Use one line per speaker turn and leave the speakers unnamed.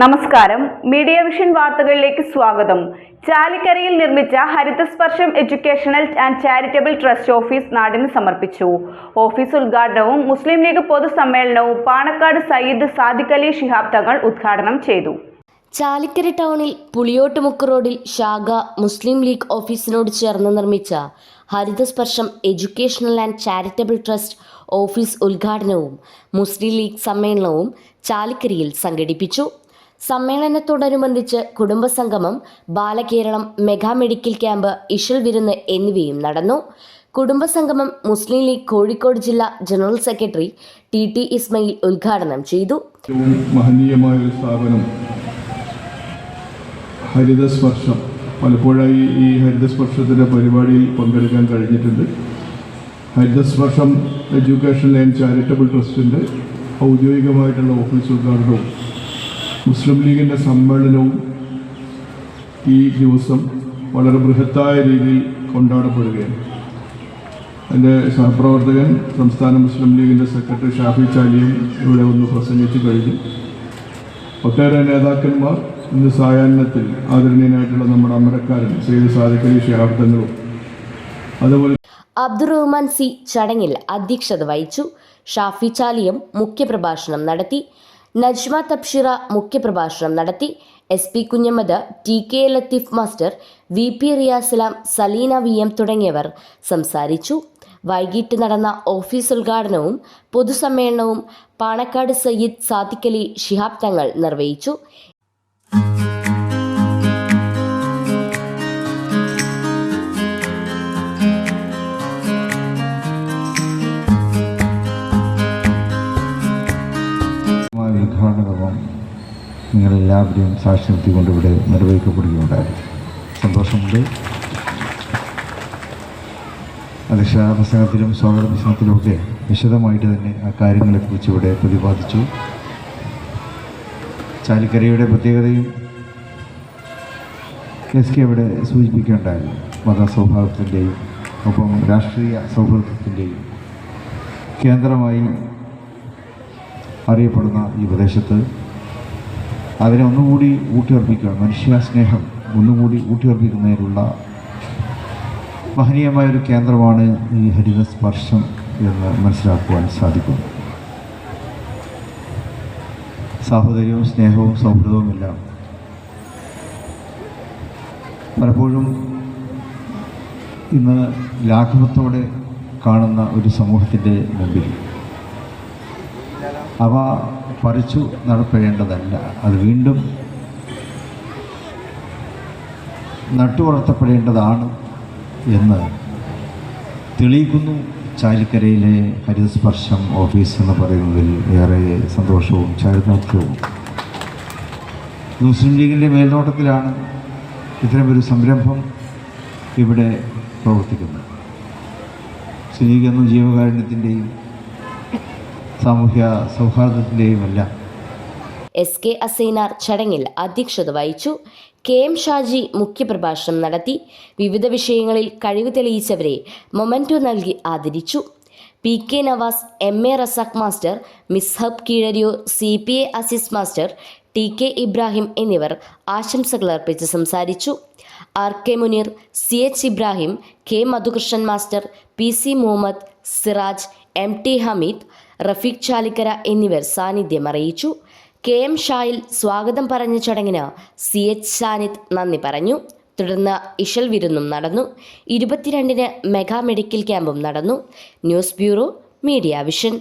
നമസ്കാരം. Media vision വാർത്തകളിലേക്ക് സ്വാഗതം. ചാലിക്കരയിൽ നിർമ്മിച്ച Harithasparsham educational and charitable trust office നാടിന് സമർപ്പിച്ചു. ഓഫീസ് ഉദ്ഘാടനവും മുസ്ലിം ലീഗ് പൊതുസമ്മേളനവും പാണക്കാട് സയ്യിദ് സാദിഖ് അലി ശിഹാബ് തങ്ങൾ ഉദ്ഘാടനം ചെയ്തു.
ചാലിക്കര ടൗണിൽ പുളിയോട്ടുമുക്ക് റോഡിൽ ശാഖ മുസ്ലിം ലീഗ് ഓഫീസിനോട് ചേർന്ന് നിർമ്മിച്ച Harithasparsham educational and charitable trust office ഉദ്ഘാടനവും മുസ്ലിം ലീഗ് സമ്മേളനവും ചാലിക്കരയിൽ സംഘടിപ്പിച്ചു. സമ്മേളനത്തോടനുബന്ധിച്ച് കുടുംബസംഗമം ബാലകേരളം മെഗാ മെഡിക്കൽ ക്യാമ്പ് ഇഷൽ വിരുന്ന് എന്നിവയും നടന്നു. കുടുംബസംഗമം മുസ്ലിം ലീഗ് കോഴിക്കോട് ജില്ലാ general secretary T T Ismail ഉദ്ഘാടനം ചെയ്തു.
മഹനീയമായ ഒരു സ്ഥാപനം ഹരിതസ്പർശം പലപ്പോഴായി ഈ ഹരിതസ്പർശത്തിന്റെ പരിപാടിയിൽ പങ്കെടുക്കാൻ കഴിഞ്ഞിട്ടുണ്ട്. ഹരിതസ്പർശം എഡ്യൂക്കേഷൻ ആൻഡ് ചാരിറ്റബിൾ ട്രസ്റ്റിന്റെ ഔദ്യോഗികമായിട്ടുള്ള ഓഫീസ് ഉദ്ഘാടനവും മുസ്ലിം ലീഗിന്റെ സമ്മേളനവും ഈ ദിവസം വളരെ ബൃഹത്തായ രീതിയിൽ കൊണ്ടാടപ്പെടുകയാണ്. എന്റെ സഹപ്രവർത്തകൻ സംസ്ഥാന മുസ്ലിം ലീഗിന്റെ സെക്രട്ടറി ഷാഫി ചാലിയും ഇവിടെ ഒന്ന് പ്രസംഗിച്ചു കഴിഞ്ഞു. ഒട്ടേറെ നേതാക്കന്മാർ ഇന്ന് സായാഹ്നത്തിൽ ആദരണീയനായിട്ടുള്ള നമ്മുടെ അമരക്കാരൻ സെയ്ദ് സാദിഖലി ഷിഹാബ്ദങ്ങളും അതുപോലെ
അബ്ദുറഹ്മാൻ സി ചടങ്ങിൽ അധ്യക്ഷത വഹിച്ചു. ഷാഫി ചാലിയം മുഖ്യപ്രഭാഷണം നടത്തി. നജ്മ തബ്ഷിറ മുഖ്യപ്രഭാഷണം നടത്തി S P Kunhammad T K Latheef master V P Riyasalam Saleena V M തുടങ്ങിയവർ സംസാരിച്ചു. വൈകിട്ട് നടന്ന ഓഫീസ് ഉദ്ഘാടനവും പൊതുസമ്മേളനവും പാണക്കാട് സയ്യിദ് സാദിഖലി ശിഹാബ് തങ്ങൾ നിർവഹിച്ചു.
കർമ്മം നിങ്ങളെല്ലാവരെയും സാക്ഷി നിർത്തിക്കൊണ്ട് ഇവിടെ നിർവഹിക്കപ്പെടുകയുണ്ടായി. സന്തോഷമുണ്ട്. അധ്യക്ഷ പ്രസംഗത്തിലും സ്വാഗത പ്രസംഗത്തിലുമൊക്കെ വിശദമായിട്ട് തന്നെ ആ കാര്യങ്ങളെക്കുറിച്ച് ഇവിടെ പ്രതിപാദിച്ചു. ചാലിക്കരയുടെ പ്രത്യേകതയും എസ് കെ ഇവിടെ സൂചിപ്പിക്കേണ്ടായി. മതസൗഹാർദ്ദത്തിന്റെയും ഒപ്പം രാഷ്ട്രീയ സൗഹൃദത്തിന്റെയും കേന്ദ്രമായി അറിയപ്പെടുന്ന ഈ പ്രദേശത്ത് അതിനെ ഒന്നുകൂടി ഊട്ടിയുറപ്പിക്കുക മനുഷ്യ സ്നേഹം ഒന്നുകൂടി ഊട്ടിയുറപ്പിക്കുന്നതിനുള്ള മഹനീയമായൊരു കേന്ദ്രമാണ് ഈ ഹരിത സ്പർശം എന്ന് മനസ്സിലാക്കുവാൻ സാധിക്കും സാഹോദര്യവും സ്നേഹവും സൗഹൃദവുമെല്ലാം പലപ്പോഴും ഇന്ന് ലാഘവത്തോടെ കാണുന്ന ഒരു സമൂഹത്തിന്റെ മുമ്പിൽ അവ പറിച്ചു നടപ്പെടേണ്ടതല്ല. അത് വീണ്ടും നട്ടുവളർത്തപ്പെടേണ്ടതാണ് എന്ന് തെളിയിക്കുന്നു. ചാലിക്കരയിലെ ഹരിതസ്പർശം ഓഫീസ് എന്ന് പറയുന്നതിൽ ഏറെ സന്തോഷവും ചാരിതാർത്ഥ്യവും. മുസ്ലിം ലീഗിന്റെ മേൽനോട്ടത്തിലാണ് ഇത്തരമൊരു സംരംഭം ഇവിടെ പ്രവർത്തിക്കുന്നത്. ലീഗ് എന്നും ജീവകാരുണ്യത്തിന്റെയും സാമൂഹ്യ സൗഹാർദ്ദത്തിന്റെയുമെല്ലാം
എസ് കെ അസൈനാർ ചടങ്ങിൽ അധ്യക്ഷത വഹിച്ചു. കെ എം ഷാജി മുഖ്യപ്രഭാഷണം നടത്തി. വിവിധ വിഷയങ്ങളിൽ കഴിവ് തെളിയിച്ചവരെ മൊമെന്റോ നൽകി ആദരിച്ചു. P K Navas M A Razak master Mishab Keezhariyur C P A Aziz master T K Ibrahim എന്നിവർ ആശംസകൾ അർപ്പിച്ച് സംസാരിച്ചു. R K Muneer C H Ibrahim K Madhukrishnan master P C Muhammad Siraj M T Hameed Rafeeq Chalikkara എന്നിവർ സാന്നിധ്യം അറിയിച്ചു. K M ഷായിൽ സ്വാഗതം പറഞ്ഞ ചടങ്ങിന് സി എച്ച് സാനിത് നന്ദി പറഞ്ഞു. തുടർന്ന് ഇഷൽ വിരുന്നും നടന്നു. ഇരുപത്തിരണ്ടിന് മെഗാ മെഡിക്കൽ ക്യാമ്പും നടന്നു. News bureau media vision.